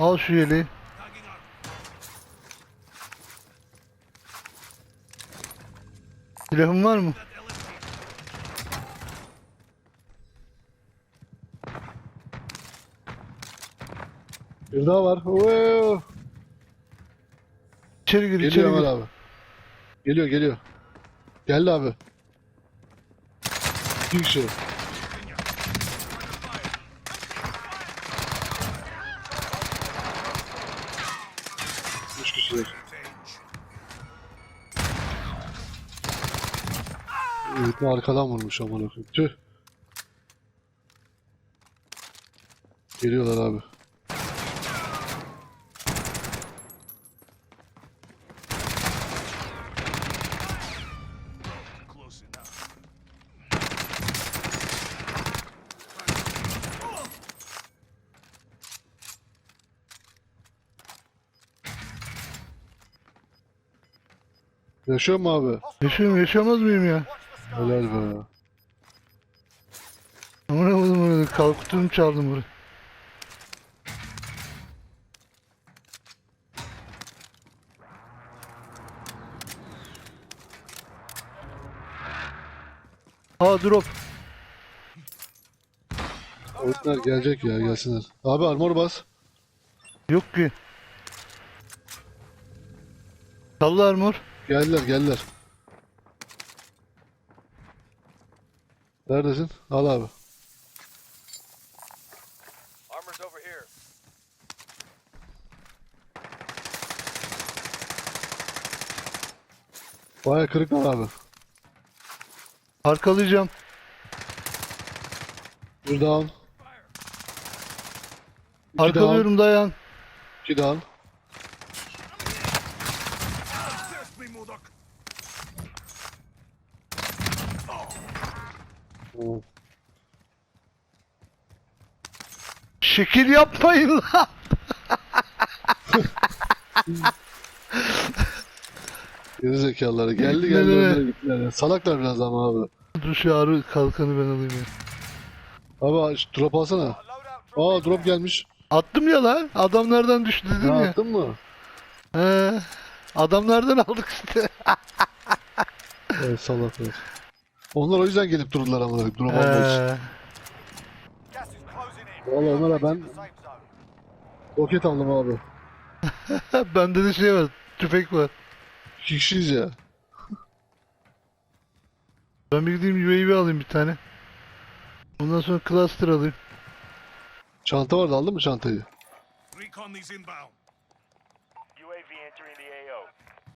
Al şu yeleği. Silahın var mı? Bir daha var. Oo! İçeri gir, içeri Geliyor gir. Ömer abi. Geliyor geliyor. Geldi abi. Bir kişi. Evet, arkadan vurmuş aman okuyum. Tüh. Geliyorlar abi. Yaşıyor mu abi? Yaşıyorum, yaşamaz mıyım ya? Helal be. Amına koydum orada. Kalkutumu çaldım buraya. Aa drop. Oyunlar gelecek ya gelsinler. Abi armor bas. Yok ki. Salla armor. Geldiler geldiler. Neredesin? Al abi. Armor's over here. Baya kırık var abi. Arkalayacağım. Bir down. İki down. Arkalıyorum dayan. İki down. Oo. Şekil yapmayın lan. Geri zekalıları. Geldi geldi önlere gittiler. Salaklar biraz ama abi. Dur şu ağrı kalkanı ben alayım ya. Abi drop alsana. Aa drop gelmiş. Attım ya lan. Adamlardan düştü dedim ya. attın mı? He. Adamlardan aldık işte. Evet salaklar. Onlar o yüzden gelip durdular ama almak için. Vallahi Ömer abi ben roket aldım abi. Bende de şey var. Tüfek var. İki kişiyiz ya. Ben bir gideyim UAV alayım bir tane. Ondan sonra cluster alayım. Çanta vardı aldın mı çantayı? Recon these inbound. UAV entering the AO.